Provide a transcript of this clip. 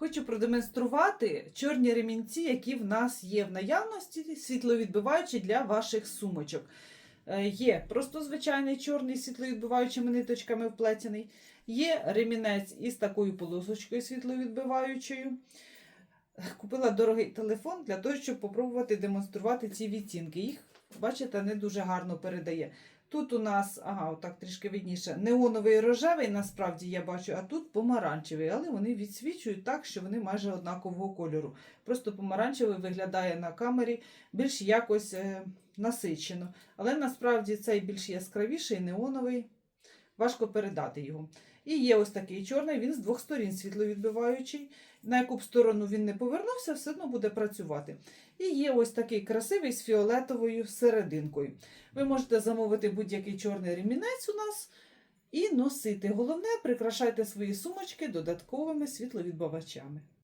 Хочу продемонструвати чорні ремінці, які в нас є в наявності, світловідбиваючі для ваших сумочок. Е, Є просто звичайний чорний світловідбиваючими ниточками вплетений. Є ремінець із такою полосочкою світловідбиваючою. Купила дорогий телефон для того, щоб попробувати демонструвати ці відтінки. Їх, бачите, не дуже гарно передає. Тут у нас, ага, отак трішки видніше, неоновий рожевий, насправді я бачу, а тут помаранчевий, але вони відсвічують так, що вони майже однакового кольору. Просто помаранчевий виглядає на камері більш якось е, насичено. Але насправді цей більш яскравіший, неоновий, важко передати його. І є ось такий чорний, він з двох сторін світловідбиваючий. На яку б сторону він не повернувся, все одно буде працювати. І є ось такий красивий з фіолетовою серединкою. Ви можете замовити будь-який чорний ремінець у нас і носити. Головне, прикрашайте свої сумочки додатковими світловідбивачами.